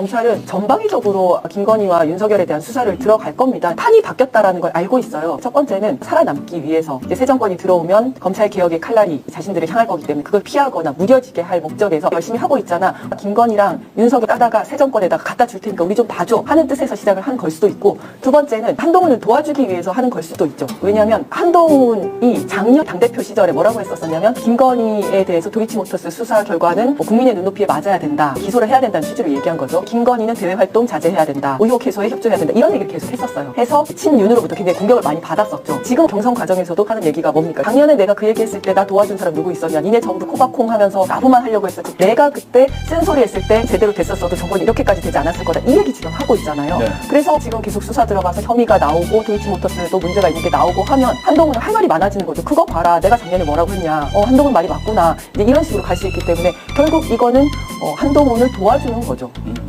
검찰은 전방위적으로 김건희와 윤석열에 대한 수사를 들어갈 겁니다. 판이 바뀌었다라는 걸 알고 있어요. 첫 번째는 살아남기 위해서 이제 새 정권이 들어오면 검찰 개혁의 칼날이 자신들을 향할 거기 때문에 그걸 피하거나 무뎌지게 할 목적에서 열심히 하고 있잖아. 김건희랑 윤석열 따다가 새 정권에다가 갖다 줄 테니까 우리 좀 봐줘 하는 뜻에서 시작을 한 걸 수도 있고 두 번째는 한동훈을 도와주기 위해서 하는 걸 수도 있죠. 왜냐하면 한동훈이 작년 당대표 시절에 뭐라고 했었었냐면 김건희에 대해서 도이치모터스 수사 결과는 뭐 국민의 눈높이에 맞아야 된다. 기소를 해야 된다는 취지로 얘기한 거죠. 김건희는 대외 활동 자제해야 된다. 의혹 해소에 협조해야 된다. 이런 얘기를 계속 했었어요. 해서 친윤으로부터 굉장히 공격을 많이 받았었죠. 지금 경선 과정에서도 하는 얘기가 뭡니까? 작년에 내가 그 얘기 했을 때 나 도와준 사람 누구 있었냐? 니네 정부 코바콩 하면서 나부만 하려고 했었지. 내가 그때 쓴소리 했을 때 제대로 됐었어도 정권이 이렇게까지 되지 않았을 거다. 이 얘기 지금 하고 있잖아요. 네. 그래서 지금 계속 수사 들어가서 혐의가 나오고 도이치모터스도 문제가 있는 게 나오고 하면 한동훈은 할 말이 많아지는 거죠. 그거 봐라. 내가 작년에 뭐라고 했냐. 어, 한동훈 말이 맞구나. 이제 이런 식으로 갈 수 있기 때문에 결국 이거는 어, 한동훈을 도와주는 거죠.